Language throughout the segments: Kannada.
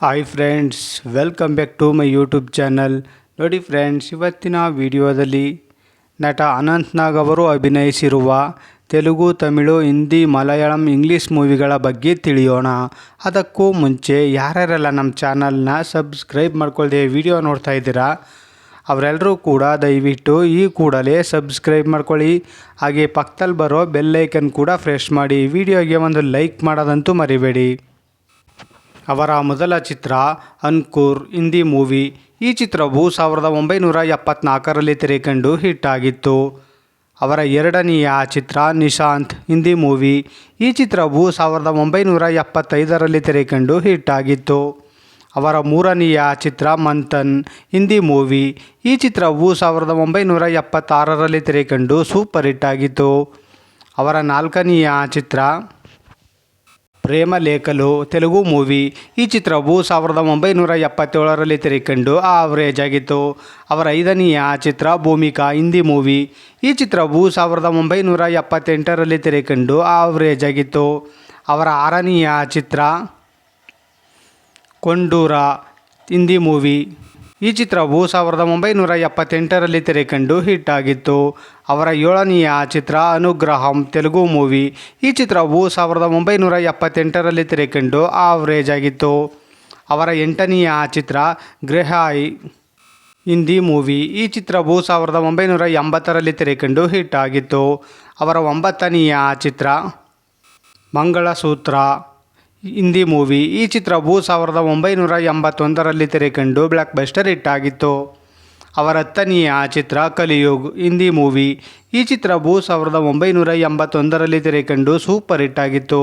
Hi friends welcome back to my YouTube channel ನೋಡಿ ಫ್ರೆಂಡ್ಸ್ ಇವತ್ತಿನ ವಿಡಿಯೋದಲ್ಲಿ ನಟ ಅನಂತ್ ನಾಗ್ ಅವರು ಅಭಿನಯಿಸಿರುವ ತೆಲುಗು, ತಮಿಳು, ಹಿಂದಿ, ಮಲಯಾಳಂ ಇಂಗ್ಲೀಷ್ ಮೂವಿಗಳ ಬಗ್ಗೆ ತಿಳಿಯೋಣ. ಅದಕ್ಕೂ ಮುಂಚೆ ಯಾರ್ಯಾರೆಲ್ಲ ನಮ್ಮ ಚಾನಲ್ನ ಸಬ್ಸ್ಕ್ರೈಬ್ ಮಾಡ್ಕೊಳ್ದೆ ವಿಡಿಯೋ ನೋಡ್ತಾ ಇದ್ದೀರಾ ಅವರೆಲ್ಲರೂ ಕೂಡ ದಯವಿಟ್ಟು ಈ ಕೂಡಲೇ ಸಬ್ಸ್ಕ್ರೈಬ್ ಮಾಡ್ಕೊಳ್ಳಿ. ಹಾಗೆ ಪಕ್ಕದಲ್ಲಿ ಬರೋ ಬೆಲ್ಲೈಕನ್ ಕೂಡ ಫ್ರೆಶ್ ಮಾಡಿ ವಿಡಿಯೋಗೆ ಒಂದು ಲೈಕ್ ಮಾಡೋದಂತೂ ಮರಿಬೇಡಿ. ಅವರ ಮೊದಲ ಚಿತ್ರ ಅನ್ಕೂರ್ ಹಿಂದಿ ಮೂವಿ. ಈ ಚಿತ್ರವು ಸಾವಿರದ ಒಂಬೈನೂರ ಎಪ್ಪತ್ನಾಲ್ಕರಲ್ಲಿ ತೆರೆಕಂಡು ಹಿಟ್ ಆಗಿತ್ತು. ಅವರ ಎರಡನೆಯ ಚಿತ್ರ ನಿಶಾಂತ್ ಹಿಂದಿ ಮೂವಿ. ಈ ಚಿತ್ರವು ಸಾವಿರದ ಒಂಬೈನೂರ ಎಪ್ಪತ್ತೈದರಲ್ಲಿ ತೆರೆಕಂಡು ಹಿಟ್ ಆಗಿತ್ತು. ಅವರ ಮೂರನೆಯ ಚಿತ್ರ ಮಂಥನ್ ಹಿಂದಿ ಮೂವಿ. ಈ ಚಿತ್ರವು ಸಾವಿರದ ಒಂಬೈನೂರ ಎಪ್ಪತ್ತಾರರಲ್ಲಿ ತೆರೆಕಂಡು ಸೂಪರ್ ಹಿಟ್ ಆಗಿತ್ತು. ಅವರ ನಾಲ್ಕನೆಯ ಚಿತ್ರ ಪ್ರೇಮ ಲೇಖಲು ತೆಲುಗು ಮೂವಿ. ಈ ಚಿತ್ರವು ಸಾವಿರದ ಒಂಬೈನೂರ ಎಪ್ಪತ್ತೇಳರಲ್ಲಿ ತೆರೆಕಂಡು ಆವರೇಜ್ ಆಗಿತ್ತು. ಅವರ ಐದನೆಯ ಚಿತ್ರ ಭೂಮಿಕಾ ಹಿಂದಿ ಮೂವಿ. ಈ ಚಿತ್ರವು ಸಾವಿರದ ಒಂಬೈನೂರ ಎಪ್ಪತ್ತೆಂಟರಲ್ಲಿ ತೆರೆಕಂಡು ಆವರೇಜ್ ಆಗಿತ್ತು. ಅವರ ಆರನೆಯ ಚಿತ್ರ ಕೊಂಡೂರ ಹಿಂದಿ ಮೂವಿ. ಈ ಚಿತ್ರವು ಸಾವಿರದ ಒಂಬೈನೂರ ಎಪ್ಪತ್ತೆಂಟರಲ್ಲಿ ತೆರೆಕಂಡು ಹಿಟ್ ಆಗಿತ್ತು. ಅವರ ಏಳನೆಯ ಚಿತ್ರ ಅನುಗ್ರಹಂ ತೆಲುಗು ಮೂವಿ. ಈ ಚಿತ್ರವು ಸಾವಿರದ ಒಂಬೈನೂರ ಎಪ್ಪತ್ತೆಂಟರಲ್ಲಿ ತೆರೆಕಂಡು ಆವರೇಜ್ ಆಗಿತ್ತು. ಅವರ ಎಂಟನೆಯ ಚಿತ್ರ ಗ್ರೆಹಾಯ್ ಹಿಂದಿ ಮೂವಿ. ಈ ಚಿತ್ರವು ಸಾವಿರದ ಒಂಬೈನೂರ ಎಂಬತ್ತರಲ್ಲಿ ತೆರೆಕಂಡು ಹಿಟ್ ಆಗಿತ್ತು. ಅವರ ಒಂಬತ್ತನೆಯ ಚಿತ್ರ ಮಂಗಳಸೂತ್ರ. ಹಿಂದಿ ಮೂವಿ. ಈ ಚಿತ್ರವು ಸಾವಿರದ ಒಂಬೈನೂರ ಎಂಬತ್ತೊಂದರಲ್ಲಿ ತೆರೆಕಂಡು ಬ್ಲಾಕ್ ಬಸ್ಟರ್ ಹಿಟ್ ಆಗಿತ್ತು ಅವರ ಹತ್ತನೆಯ ಚಿತ್ರ ಕಲಿಯುಗ್ ಹಿಂದಿ ಮೂವಿ. ಈ ಚಿತ್ರವು ಸಾವಿರದ ಒಂಬೈನೂರ ಎಂಬತ್ತೊಂದರಲ್ಲಿ ತೆರೆಕಂಡು ಸೂಪರ್ ಹಿಟ್ ಆಗಿತ್ತು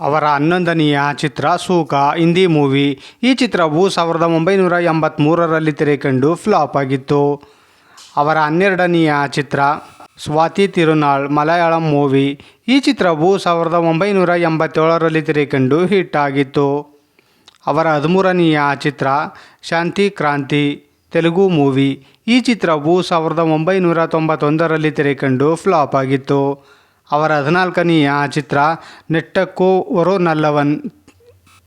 ಅವರ ಹನ್ನೊಂದನೆಯ ಚಿತ್ರ ಸೂಕ ಹಿಂದಿ ಮೂವಿ. ಈ ಚಿತ್ರವು ಸಾವಿರದ ಒಂಬೈನೂರ ಎಂಬತ್ತ್ಮೂರರಲ್ಲಿ ತೆರೆಕಂಡು ಫ್ಲಾಪ್ ಆಗಿತ್ತು. ಅವರ ಹನ್ನೆರಡನೆಯ ಚಿತ್ರ ಸ್ವಾತಿ ತಿರುನಾಳ್ ಮಲಯಾಳಂ ಮೂವಿ. ಈ ಚಿತ್ರವು ಸಾವಿರದ ಒಂಬೈನೂರ ಎಂಬತ್ತೇಳರಲ್ಲಿ ತೆರೆಕಂಡು ಹಿಟ್ ಆಗಿತ್ತು. ಅವರ ಹದಿಮೂರನೆಯ ಚಿತ್ರ ಶಾಂತಿ ಕ್ರಾಂತಿ ತೆಲುಗು ಮೂವಿ. ಈ ಚಿತ್ರವು ಸಾವಿರದ ಒಂಬೈನೂರ ತೊಂಬತ್ತೊಂದರಲ್ಲಿ ತೆರೆಕಂಡು ಫ್ಲಾಪ್ ಆಗಿತ್ತು. ಅವರ ಹದಿನಾಲ್ಕನೆಯ ಚಿತ್ರ ನೆಟ್ಟಕ್ಕೂ ಒರೋ ನಲ್ಲವನ್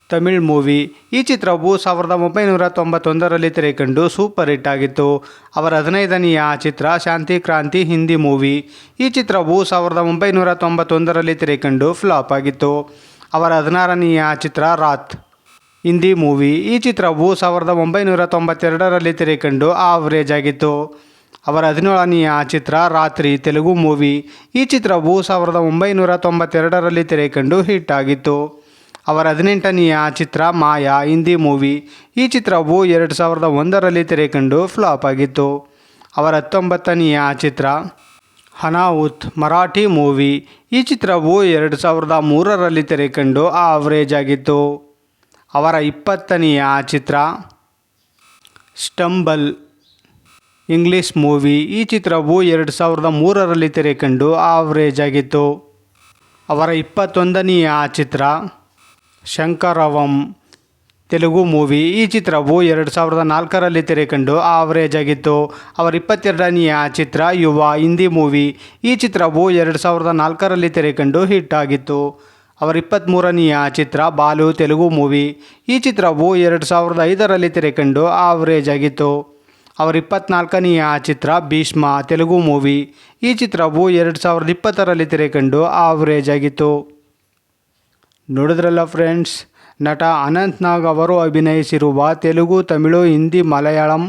ತಮಿಳ್ ಮೂವಿ. ಈ ಚಿತ್ರವು ಸಾವಿರದ ಒಂಬೈನೂರ ತೊಂಬತ್ತೊಂದರಲ್ಲಿ ತೆರೆಕಂಡು ಸೂಪರ್ ಹಿಟ್ ಆಗಿತ್ತು. ಅವರ ಹದಿನೈದನೆಯ ಚಿತ್ರ ಶಾಂತಿ ಕ್ರಾಂತಿ ಹಿಂದಿ ಮೂವಿ. ಈ ಚಿತ್ರವು ಸಾವಿರದ ಒಂಬೈನೂರ ತೊಂಬತ್ತೊಂದರಲ್ಲಿ ತೆರೆಕಂಡು ಫ್ಲಾಪ್ ಆಗಿತ್ತು. ಅವರ ಹದಿನಾರನೆಯ ಚಿತ್ರ ರಾತ್ ಹಿಂದಿ ಮೂವಿ. ಈ ಚಿತ್ರವು ಸಾವಿರದ ಒಂಬೈನೂರ ತೊಂಬತ್ತೆರಡರಲ್ಲಿ ತೆರೆಕಂಡು ಆವರೇಜ್ ಆಗಿತ್ತು. ಅವರ ಹದಿನೇಳನೆಯ ಚಿತ್ರ ರಾತ್ರಿ ತೆಲುಗು ಮೂವಿ. ಈ ಚಿತ್ರವು ಸಾವಿರದ ಒಂಬೈನೂರ ತೊಂಬತ್ತೆರಡರಲ್ಲಿ ತೆರೆಕಂಡು ಹಿಟ್ ಆಗಿತ್ತು. ಅವರ ಹದಿನೆಂಟನೆಯ ಚಿತ್ರ ಮಾಯಾ ಹಿಂದಿ ಮೂವಿ. ಈ ಚಿತ್ರವು ಎರಡು ಸಾವಿರದ ಒಂದರಲ್ಲಿ ತೆರೆಕಂಡು ಫ್ಲಾಪ್ ಆಗಿತ್ತು. ಅವರ ಹತ್ತೊಂಬತ್ತನೆಯ ಚಿತ್ರ ಹನಾವುತ್ ಮರಾಠಿ ಮೂವಿ. ಈ ಚಿತ್ರವು ಎರಡು ಸಾವಿರದ ಮೂರರಲ್ಲಿ ತೆರೆಕಂಡು ಆವರೇಜ್ ಆಗಿತ್ತು. ಅವರ ಇಪ್ಪತ್ತನೆಯ ಚಿತ್ರ ಸ್ಟಂಬಲ್ ಇಂಗ್ಲೀಷ್ ಮೂವಿ. ಈ ಚಿತ್ರವು ಎರಡು ಸಾವಿರದ ಮೂರರಲ್ಲಿ ತೆರೆಕಂಡು ಆವರೇಜ್ ಆಗಿತ್ತು. ಅವರ ಇಪ್ಪತ್ತೊಂದನೆಯ ಚಿತ್ರ ಶಂಕರವಂ ತೆಲುಗು ಮೂವಿ. ಈ ಚಿತ್ರವು ಎರಡು ಸಾವಿರದ ನಾಲ್ಕರಲ್ಲಿ ತೆರೆಕಂಡು ಆವರೇಜ್ ಆಗಿತ್ತು. ಅವರ ಇಪ್ಪತ್ತೆರಡನೆಯ ಚಿತ್ರ ಯುವ ಹಿಂದಿ ಮೂವಿ. ಈ ಚಿತ್ರವು ಎರಡು ಸಾವಿರದ ನಾಲ್ಕರಲ್ಲಿ ತೆರೆಕಂಡು ಹಿಟ್ ಆಗಿತ್ತು. ಅವರ ಇಪ್ಪತ್ತ್ಮೂರನೆಯ ಚಿತ್ರ ಬಾಲು ತೆಲುಗು ಮೂವಿ. ಈ ಚಿತ್ರವು ಎರಡು ಸಾವಿರದ ಐದರಲ್ಲಿ ತೆರೆಕಂಡು ಆವರೇಜ್ ಆಗಿತ್ತು. ಅವರ ಇಪ್ಪತ್ನಾಲ್ಕನೆಯ ಚಿತ್ರ ಭೀಷ್ಮ ತೆಲುಗು ಮೂವಿ. ಈ ಚಿತ್ರವು ಎರಡು ಸಾವಿರದ ಇಪ್ಪತ್ತರಲ್ಲಿ ತೆರೆಕಂಡು ಆವರೇಜ್ ಆಗಿತ್ತು. ನೋಡಿದ್ರಲ್ಲ ಫ್ರೆಂಡ್ಸ್ ನಟ ಅನಂತ್ ನಾಗ್ ಅವರು ಅಭಿನಯಿಸಿರುವ ತೆಲುಗು, ತಮಿಳು, ಹಿಂದಿ, ಮಲಯಾಳಂ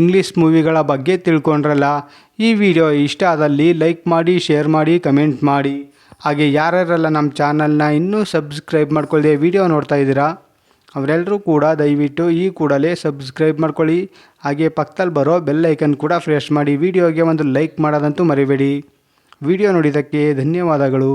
ಇಂಗ್ಲೀಷ್ ಮೂವಿಗಳ ಬಗ್ಗೆ ತಿಳ್ಕೊಂಡ್ರಲ್ಲ. ಈ ವಿಡಿಯೋ ಇಷ್ಟ ಆದಲ್ಲಿ ಲೈಕ್ ಮಾಡಿ ಶೇರ್ ಮಾಡಿ ಕಮೆಂಟ್ ಮಾಡಿ. ಹಾಗೆ ಯಾರ್ಯಾರೆಲ್ಲ ನಮ್ಮ ಚಾನಲ್ನ ಇನ್ನೂ ಸಬ್ಸ್ಕ್ರೈಬ್ ಮಾಡ್ಕೊಳ್ಳದೆ ವಿಡಿಯೋ ನೋಡ್ತಾ ಇದ್ದೀರಾ? ಅವರೆಲ್ಲರೂ ಕೂಡ ದಯವಿಟ್ಟು ಈ ಕೂಡಲೇ ಸಬ್ಸ್ಕ್ರೈಬ್ ಮಾಡ್ಕೊಳ್ಳಿ. ಹಾಗೆ ಪಕ್ಕದಲ್ಲಿ ಬರೋ ಬೆಲ್ ಐಕನ್ ಕೂಡ ಫ್ರೆಶ್ ಮಾಡಿ. ವಿಡಿಯೋಗೆ ಒಂದು ಲೈಕ್ ಮಾಡೋದಂತೂ ಮರಿಬೇಡಿ. ವಿಡಿಯೋ ನೋಡಿದ್ದಕ್ಕೆ ಧನ್ಯವಾದಗಳು.